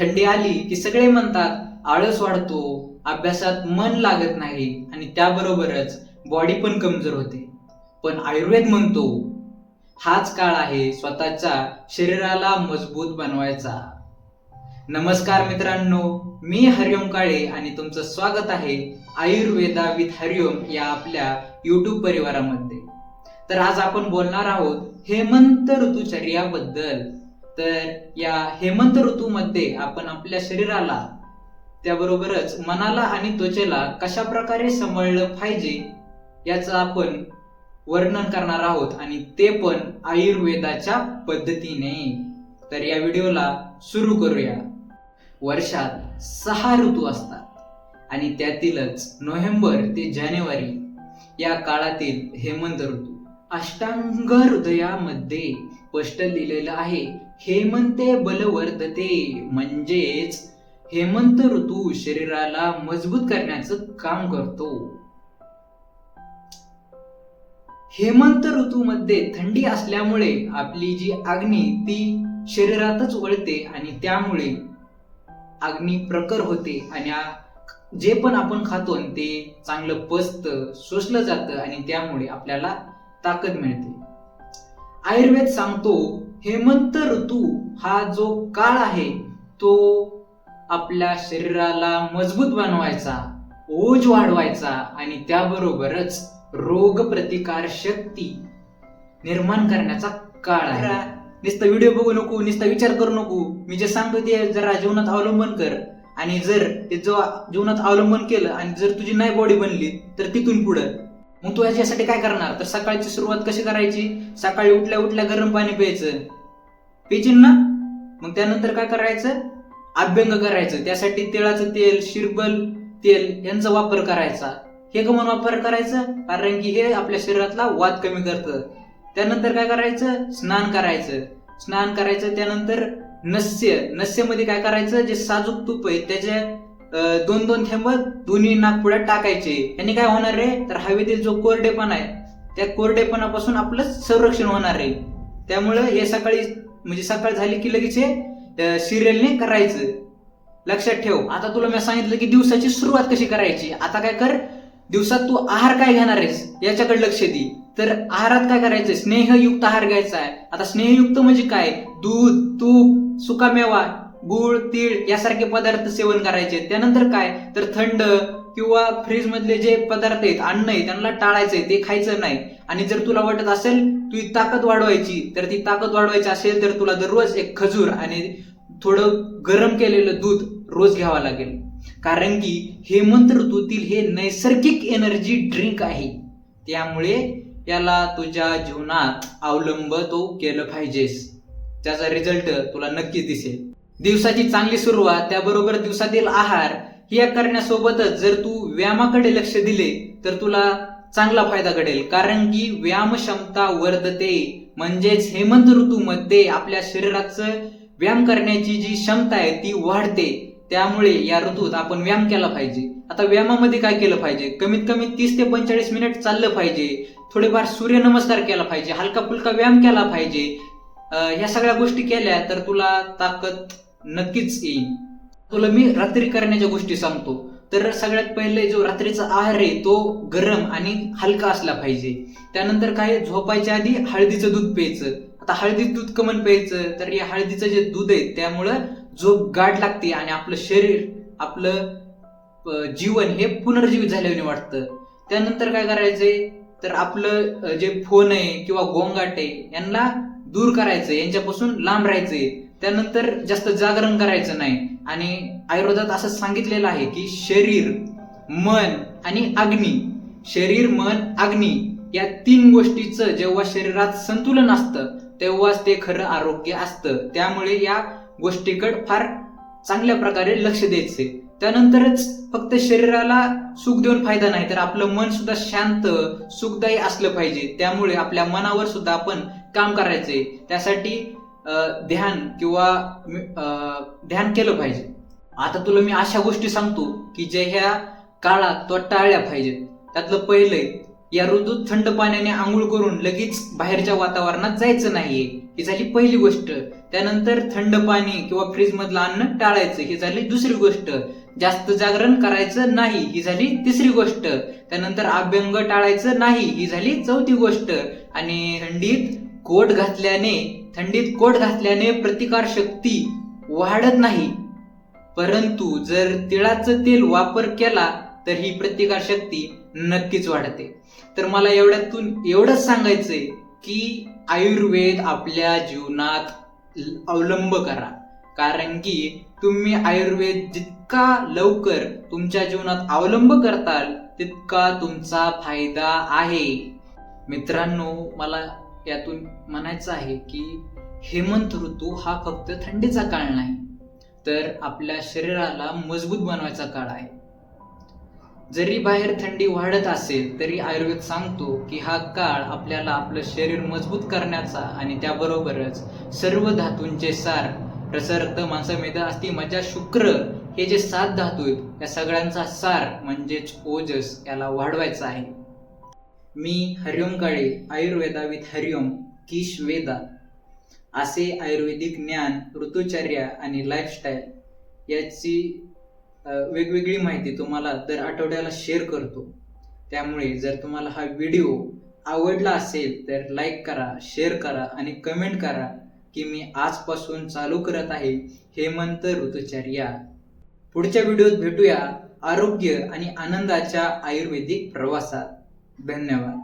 थंडी आली की सगळे म्हणतात आळस वाढतो अभ्यासात मन लागत नाही. आणि त्याबरोबरच बॉडी पण कमजोर होते. पण आयुर्वेद म्हणतो हाच काळ आहे स्वतःच्या शरीराला मजबूत बनवायचा. नमस्कार मित्रांनो मी हरिओम काळे आणि तुमचं स्वागत आहे आयुर्वेदा विथ हरिओम या आपल्या युट्यूब परिवारामध्ये. तर आज आपण बोलणार आहोत हेमंत ऋतुचर्याबद्दल. तर या हेमंत ऋतूमध्ये आपण आपल्या शरीराला त्याबरोबरच मनाला आणि त्वचेला कशा प्रकारे सांभाळलं पाहिजे याचं आपण वर्णन करणार आहोत आणि ते पण आयुर्वेदाच्या पद्धतीने. तर या व्हिडिओला सुरू करूया. वर्षात सहा ऋतू असतात आणि त्यातीलच नोव्हेंबर ते जानेवारी या काळातील हेमंत ऋतू. अष्टांग हृदयामध्ये स्पष्ट लिहिलेलं आहे हेमंते बलवर्धते म्हणजेच हेमंत ऋतू शरीराला मजबूत करण्याचं काम करतो. हेमंत ऋतूमध्ये थंडी असल्यामुळे आपली जी अग्नी ती शरीरातच वळते आणि त्यामुळे अग्नी प्रकर होते आणि जे पण आपण खातो ते चांगलं पचतं शोषलं जातं आणि त्यामुळे आपल्याला ताकद मिळते. आयुर्वेद सांगतो हेमंत ऋतू हा जो काळ आहे तो आपल्या शरीराला मजबूत बनवायचा ओज वाढवायचा आणि त्याबरोबरच रोग प्रतिकार शक्ती निर्माण करण्याचा काळ आहे. नुसतं व्हिडिओ बघू नको नुसता विचार करू नको. मी जे सांगतो ते जरा जीवनात अवलंबन कर. आणि जर ते जो जीवनात अवलंबन केलं आणि जर तुझी नाही बॉडी बनली तर तिथून पुढं. मग तू याच्यासाठी काय करणार? तर सकाळची सुरुवात कशी करायची? सकाळी उठल्या उठल्या गरम पाणी प्यायचं. पिचिन ना? मग त्यानंतर काय करायचं? अभ्यंग करायचं. त्यासाठी तिळाचं तेल शिरबल तेल यांचा वापर करायचा. हे का म्हणून वापर करायचं कारण की हे आपल्या शरीरातला वाद कमी करतं. त्यानंतर काय करायचं? स्नान करायचं. स्नान करायचं त्यानंतर नस्य. नस्यमध्ये काय करायचं? जे साजूक तूप आहे त्याच्या दोन दोन थेंब दोन्ही नागपुड्यात टाकायचे. यांनी काय होणार आहे तर हवेतील जो कोरडेपण आहे त्या कोरडेपणापासून आपलं संरक्षण होणार आहे त्यामुळं हे सकाळी म्हणजे सकाळ झाली की लगेच हे सिरियलने करायचं. लक्षात ठेव. आता तुला मी सांगितलं की दिवसाची सुरुवात कशी करायची? आता काय कर? दिवसात तू आहार काय घेणार आहेस? याच्याकडे लक्ष दे. तर आहारात काय करायचं? स्नेहयुक्त आहार घ्यायचा आहे. आता स्नेहयुक्त म्हणजे काय? दूध तूप सुकामेवा. गुळ तीळ यासारखे पदार्थ सेवन करायचे. त्यानंतर काय? तर थंड किंवा फ्रीज मधले जे पदार्थ आहेत अन्न आहे त्यांना टाळायचंय ते खायचं नाही. आणि जर तुला वाटत असेल तुझी ताकद वाढवायची तर ती ताकद वाढवायची असेल तर तुला दररोज एक खजूर आणि थोडं गरम केलेलं दूध रोज घ्यावं लागेल. कारण की हेमंत ऋतूतील हे नैसर्गिक एनर्जी ड्रिंक आहे. त्यामुळे याला तुझ्या जीवनात अवलंब तो केलं पाहिजेस. त्याचा रिझल्ट तुला नक्कीच दिसेल. दिवसाची चांगली सुरुवात त्याबरोबर दिवसातील आहार या करण्यासोबतच जर तू व्यायामाकडे लक्ष दिले तर तुला चांगला फायदा घडेल. कारण की व्यायाम क्षमता वर्धते. म्हणजेच हेमंत ऋतूमध्ये आपल्या शरीराचं व्यायाम करण्याची जी क्षमता आहे ती वाढते. त्यामुळे या ऋतूत आपण व्यायाम केला पाहिजे. आता व्यायामामध्ये काय केलं पाहिजे? कमीत कमी तीस ते पंचेचाळीस मिनिट चाललं पाहिजे. थोडेफार सूर्यनमस्कार केला पाहिजे. हलका फुलका व्यायाम केला पाहिजे. ह्या सगळ्या गोष्टी केल्या तर तुला ताकद नक्कीच येईन. तुला मी रात्री करण्याच्या गोष्टी सांगतो. तर सगळ्यात पहिले जो रात्रीचा आहार आहे तो गरम आणि हलका असला पाहिजे. त्यानंतर काय? झोपायच्या आधी हळदीचं दूध प्यायचं. आता हळदीत दूध कमन प्यायचं तर या हळदीचं जे दूध आहे त्यामुळं झोप गाठ लागते आणि आपलं शरीर आपलं जीवन हे पुनर्जीवित झाल्याने वाटतं. त्यानंतर काय करायचंय? तर आपलं जे फोन आहे किंवा गोंगाट आहे यांना दूर करायचं यांच्यापासून लांब राहायचंय त्यानंतर जास्त जागरण करायचं नाही. आणि आयुर्वेदात असं सांगितलेलं आहे की शरीर मन आणि अग्नी शरीर मन अग्नी या तीन गोष्टीचं जेव्हा शरीरात संतुलन असतं तेव्हाच ते खरं आरोग्य असतं. त्यामुळे या गोष्टीकडे फार चांगल्या प्रकारे लक्ष द्यायचे त्यानंतरच फक्त शरीराला सुख देऊन फायदा नाही तर आपलं मन सुद्धा शांत सुखदायी असलं पाहिजे. त्यामुळे आपल्या मनावर सुद्धा आपण काम करायचंय त्यासाठी ध्यान किंवा ध्यान केलं पाहिजे. आता तुला मी अशा गोष्टी सांगतो की जे ह्या काळात तो टाळल्या पाहिजेत त्यातलं पहिलं या ऋतूत थंड पाण्याने आंघोळ करून लगेच बाहेरच्या वातावरणात जायचं नाहीये. ही झाली पहिली गोष्ट. त्यानंतर थंड पाणी किंवा फ्रीज मधलं अन्न टाळायचं ही झाली दुसरी गोष्ट. जास्त जागरण करायचं नाही ही झाली तिसरी गोष्ट. त्यानंतर अभ्यंग टाळायचं नाही ही झाली चौथी गोष्ट. आणि थंडीत कोट घातल्याने थंडीत कोट घातल्याने प्रतिकार शक्ती वाढत नाही. परंतु जर तिळाचं तेल वापर केला तर ही प्रतिकार शक्ती नक्कीच वाढते. तर मला एवढ्यातून एवढंच सांगायचंय की आयुर्वेद आपल्या जीवनात अवलंब करा. कारण की तुम्ही आयुर्वेद जितका लवकर तुमच्या जीवनात अवलंब करताल तितका तुमचा फायदा आहे. मित्रांनो मला यातून म्हणायचं आहे की हेमंत ऋतू हा फक्त थंडीचा काळ नाही तर आपल्या शरीराला मजबूत बनवायचा काळ आहे. जरी बाहेर थंडी वाढत असेल तरी आयुर्वेद सांगतो की हा काळ आपल्याला आपलं शरीर मजबूत करण्याचा आणि त्याबरोबरच सर्व धातूंचे सार रसरक्त मांसमेध अस्ति मज्जा शुक्र हे जे सात धातू आहेत या सगळ्यांचा सार म्हणजेच ओजस याला वाढवायचा आहे. मी हरिओम काळे आयुर्वेदा विथ हरिओम किश वेदा असे आयुर्वेदिक ज्ञान ऋतुचर्या आणि लाईफस्टाईल याची वेगवेगळी माहिती तुम्हाला दर आठवड्याला शेअर करतो. त्यामुळे जर तुम्हाला हा व्हिडिओ आवडला असेल तर लाईक करा शेअर करा आणि कमेंट करा की मी आजपासून चालू करत आहे हेमंत ऋतुचर्या. पुढच्या व्हिडिओत भेटूया आरोग्य आणि आनंदाच्या आयुर्वेदिक प्रवासात. धन्यवाद.